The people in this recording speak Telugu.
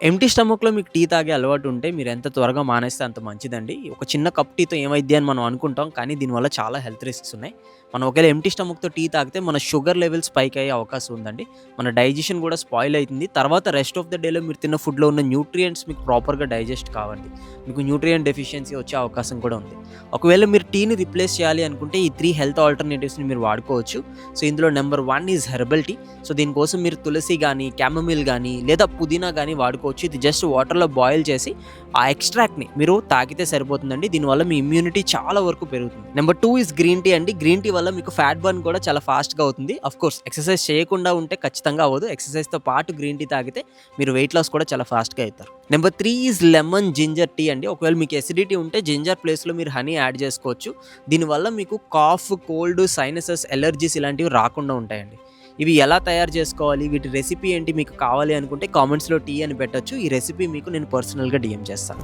ఎంటీ స్టమక్‌లో మీకు టీ తాగే అలవాటు ఉంటే మీరు ఎంత త్వరగా మానేస్తే అంత మంచిదండి. ఒక చిన్న కప్ టీతో ఏమైద్ది అని మనం అనుకుంటాం. కానీ దీనివల్ల చాలా హెల్త్ రిస్క్స్ ఉన్నాయి. మనం ఒకవేళ ఎంటీ స్టమక్‌తో టీ తాగితే మన షుగర్ లెవెల్స్ స్పైక్ అయ్యే అవకాశం ఉందండి. మన డైజెషన్ కూడా స్పాయిల్ అవుతుంది తర్వాత రెస్ట్ ఆఫ్ ద డేలో మీరు తిన్న ఫుడ్‌లో ఉన్న న్యూట్రియంట్స్ మీకు ప్రాపర్‌గా డైజెస్ట్ కావండి. మీకు న్యూట్రియంట్ డెఫిషియన్సీ వచ్చే అవకాశం కూడా ఉంది. ఒకవేళ మీరు టీని రిప్లేస్ చేయాలి అనుకుంటే ఈ త్రీ హెల్త్ ఆల్టర్‌నేటివ్స్‌ని మీరు వాడుకోవచ్చు. సో ఇందులో number one is herbal tea. So దీనికోసం మీరు తులసి కానీ క్యామోమిల్ కానీ లేదా పుదీనా కానీ వాడుకోవచ్చు. ఇది జస్ట్ వాటర్‌లో బాయిల్ చేసి ఆ ఎక్స్ట్రాక్ట్‌ని మీరు తాగితే సరిపోతుందండి. దీనివల్ల మీ ఇమ్యూనిటీ చాలా వరకు పెరుగుతుంది. Number two is green tea అండి. గ్రీన్ టీ వల్ల మీకు ఫ్యాట్ బర్న్ కూడా చాలా ఫాస్ట్‌గా అవుతుంది. ఆఫ్‌కోర్స్ ఎక్సర్సైజ్ చేయకుండా ఉంటే ఖచ్చితంగా అవ్వదు. ఎక్సర్సైజ్‌తో పాటు గ్రీన్ టీ తాగితే మీరు వెయిట్ లాస్ కూడా చాలా ఫాస్ట్‌గా అవుతారు number three is lemon ginger tea అండి. ఒకవేళ మీకు ఎసిడిటీ ఉంటే జింజర్ ప్లేస్‌లో మీరు హనీ యాడ్ చేసుకోవచ్చు. దీనివల్ల మీకు కాఫ్, కోల్డ్, సైనసెస్, ఎలర్జీస్ ఇలాంటివి రాకుండా ఉంటాయండి. ఇవి ఎలా తయారు చేసుకోవాలి? వీటి రెసిపీ ఏంటి మీకు కావాలి అనుకుంటే కామెంట్స్‌లో టీ అని పెట్టొచ్చు. ఈ రెసిపీ మీకు నేను పర్సనల్‌గా డీఎం చేస్తాను.